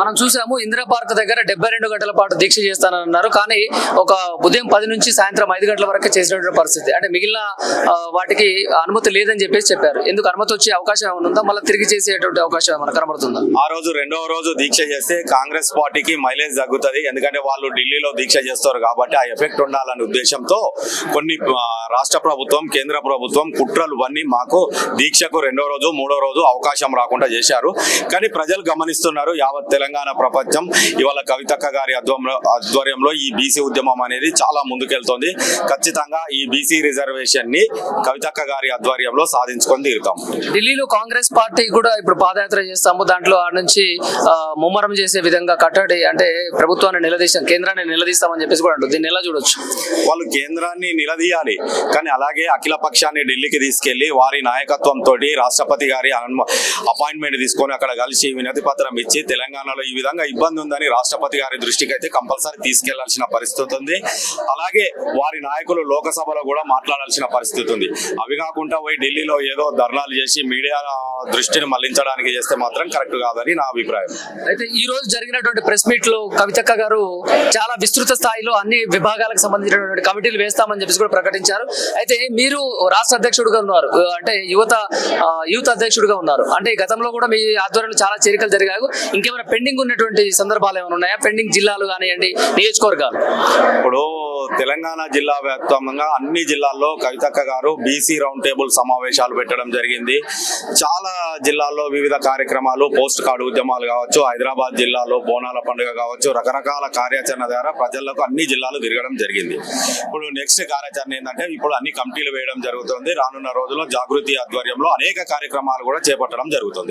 మనం చూసాము ఇందిరా పార్క్ దగ్గర డెబ్బై రెండు గంటల పాటు దీక్ష చేస్తానన్నారు. కానీ ఒక ఉదయం పది నుంచి సాయంత్రం ఐదు గంటల వరకు చేసినటువంటి పరిస్థితి. అంటే మిగిలిన వాటికి అనుమతి లేదని చెప్పేసి చెప్పారు. ఎందుకు అనుమతి వచ్చే అవకాశం ఏమైనా ఉందా? మళ్ళీ తిరిగి చేసేటువంటి అవకాశం ఏమైనా కనబడుతుందా? ఆ రోజు రెండవ రోజు దీక్ష చేస్తే కాంగ్రెస్ పార్టీకి మైలేజ్ తగ్గుతుంది. ఎందుకంటే వాళ్ళు ఢిల్లీలో దీక్ష చేస్తారు కాబట్టి ఆ ఎఫెక్ట్ ఉండాలనే ఉద్దేశంతో కొన్ని రాష్ట్ర ప్రభుత్వం కేంద్ర ప్రభుత్వం కుట్రలు అన్నీ మాకు దీక్షకు రెండో రోజు మూడో రోజు అవకాశం రాకుండా చేశారు. కానీ ప్రజలు గమనిస్తున్నారు యావత్ తెలంగాణ ప్రపంచం. ఇవాళ కవితక్క గారి ఆధ్వర్యంలో ఈ బీసీ ఉద్యమం అనేది చాలా ముందుకెళ్తోంది. ఖచ్చితంగా ఈ బీసీ రిజర్వేషన్ని కవితక్క గారి ఆధ్వర్యంలో సాధించుకొని తీరుతాం. ఢిల్లీలో కాంగ్రెస్ పార్టీ కూడా ఇప్పుడు పాదయాత్ర చేస్తాము. దాంట్లో ఆ నుంచి ముమ్మరం చేసే విధంగా కట్టడి అంటే ప్రభుత్వాన్ని నిలదీస్తాం కేంద్రాన్ని నిలదీస్తామని చెప్పేసి కూడా అంటుంది. ఎలా చూడొచ్చు? వాళ్ళు కేంద్రాన్ని నిలదీయాలి. కానీ అలాగే అఖిల పక్షాన్ని ఢిల్లీకి తీసుకెళ్ళి వారి నాయకత్వంతో రాష్ట్రపతి గారి అపాయింట్మెంట్ తీసుకొని అక్కడ కలిసి వినతి పత్రం ఇచ్చి తెలంగాణలో ఈ విధంగా ఇబ్బంది ఉందని రాష్ట్రపతి గారి దృష్టికి అయితే కంపల్సరీ తీసుకెళ్ళాల్సిన పరిస్థితి ఉంది. అలాగే వారి నాయకులు లోకసభలో కూడా మాట్లాడాల్సిన పరిస్థితి ఉంది. అవి కాకుండా పోయి ఢిల్లీలో ఏదో ధర్నాలు చేసి మీడియా దృష్టిని మళ్ళించడానికి చేస్తే మాత్రం కరెక్ట్ కాదని నా అభిప్రాయం. అయితే ఈ రోజు జరిగినటువంటి ప్రెస్ మీట్లో కవితక్క గారు చాలా విస్తృత స్థాయిలో అన్ని విభాగాలకు సంబంధించినటువంటి కమిటీలు వేస్తామని చెప్పేసి కూడా ప్రకటించారు. అయితే మీరు రాష్ట్ర అధ్యక్షుడిగా ఉన్నారు. అంటే యువత యూత్ అధ్యక్షుడిగా ఉన్నారు. అంటే గతంలో కూడా మీ ఆధ్వర్యంలో చాలా చేరికలు జరిగాయి. ఇంకేమైనా పెండింగ్ ఉన్నటువంటి సందర్భాలు ఏమైనా ఉన్నాయా? పెండింగ్ జిల్లాలు కానివ్వండి నియోజకవర్గాలు. ఇప్పుడు తెలంగాణ జిల్లా వ్యాప్తంగా అన్ని జిల్లాల్లో కవితక్క గారు బీసీ రౌండ్ టేబుల్ సమావేశాలు పెట్టడం జరిగింది. చాలా జిల్లాల్లో వివిధ కార్యక్రమాలు పోస్ట్ కార్డు ఉద్యమాలు కావచ్చు హైదరాబాద్ జిల్లాలో బోనాల పండుగ కావచ్చు రకరకాల కార్యాచరణ ద్వారా ప్రజలకు అన్ని జిల్లాలు తిరగడం జరిగింది. ఇప్పుడు నెక్స్ట్ కార్యాచరణ ఏంటంటే ఇప్పుడు అన్ని కమిటీలు వేయడం జరుగుతుంది. రానున్న రోజుల్లో జాగృతి ఆధ్వర్యంలో అనేక కార్యక్రమాలు కూడా చేపట్టడం జరుగుతుంది.